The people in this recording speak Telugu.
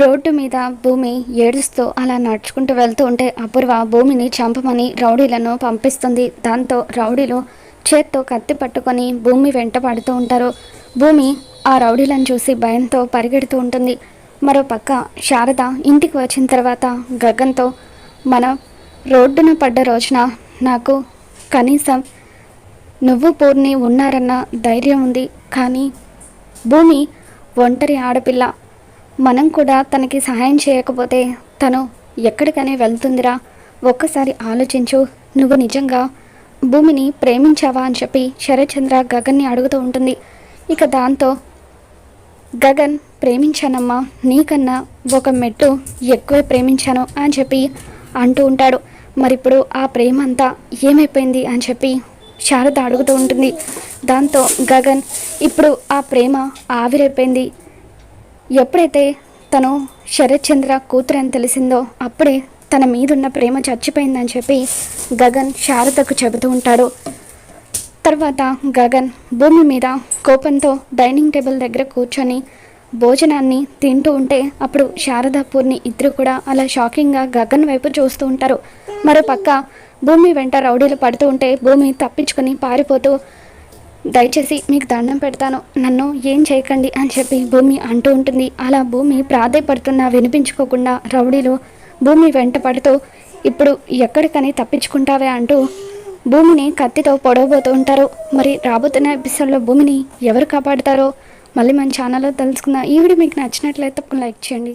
రోడ్డు మీద భూమి ఏడుస్తూ అలా నడుచుకుంటూ వెళ్తూ ఉంటే అపూర్వ భూమిని చంపమని రౌడీలను పంపిస్తుంది. దాంతో రౌడీలు చేత్తో కత్తి పట్టుకొని భూమి వెంట పడుతూ ఉంటారు. భూమి ఆ రౌడీలను చూసి భయంతో పరిగెడుతూ ఉంటుంది. మరో పక్క శారద ఇంటికి వచ్చిన తర్వాత గగన్తో మన రోడ్డున పడ్డ రోజున నాకు కనీసం నువ్వు పూర్ణి ఉన్నారన్న ధైర్యం ఉంది. కానీ భూమి ఒంటరి ఆడపిల్ల. మనం కూడా తనకి సహాయం చేయకపోతే తను ఎక్కడికనే వెళ్తుందిరా. ఒక్కసారి ఆలోచించు. నువ్వు నిజంగా భూమిని ప్రేమించావా అని చెప్పి శరత్చంద్ర గగన్ని అడుగుతూ ఉంటుంది. ఇక దాంతో గగన్ ప్రేమించానమ్మా. నీకన్నా ఒక మెట్టు ఎక్కువే ప్రేమించాను అని చెప్పి అంటూ ఉంటాడు. మరి ఇప్పుడు ఆ ప్రేమ అంతా ఏమైపోయింది అని చెప్పి శారద అడుగుతూ ఉంటుంది. దాంతో గగన్ ఇప్పుడు ఆ ప్రేమ ఆవిరైపోయింది. ఎప్పుడైతే తను శరత్చంద్ర కూతురు అని తెలిసిందో అప్పుడే తన మీదున్న ప్రేమ చచ్చిపోయిందని చెప్పి గగన్ శారదకు చెబుతూ ఉంటాడు. తర్వాత గగన్ భూమి మీద కోపంతో డైనింగ్ టేబుల్ దగ్గర కూర్చొని భోజనాన్ని తింటూ ఉంటే అప్పుడు శారద పూర్ణి ఇద్దరు కూడా అలా షాకింగ్గా గగన్ వైపు చూస్తూ ఉంటారు. మరో పక్క భూమి వెంట రౌడీలు పడుతూ ఉంటే భూమి తప్పించుకొని పారిపోతూ దయచేసి మీకు దండం పెడతాను. నన్ను ఏం చేయకండి అని చెప్పి భూమి అంటూ ఉంటుంది. అలా భూమి ప్రాధేయపడుతున్నా వినిపించుకోకుండా రౌడీలు భూమి వెంట పడుతూ ఇప్పుడు ఎక్కడికని తప్పించుకుంటావే అంటూ భూమిని కత్తితో పొడవబోతూ ఉంటారు. మరి రాబోతున్న ఎపిసోడ్లో భూమిని ఎవరు కాపాడుతారో మళ్ళీ మన ఛానల్లో తెలుసుకుందాం. ఈ వీడియో మీకు నచ్చినట్లయితే తప్పకుండా లైక్ చేయండి.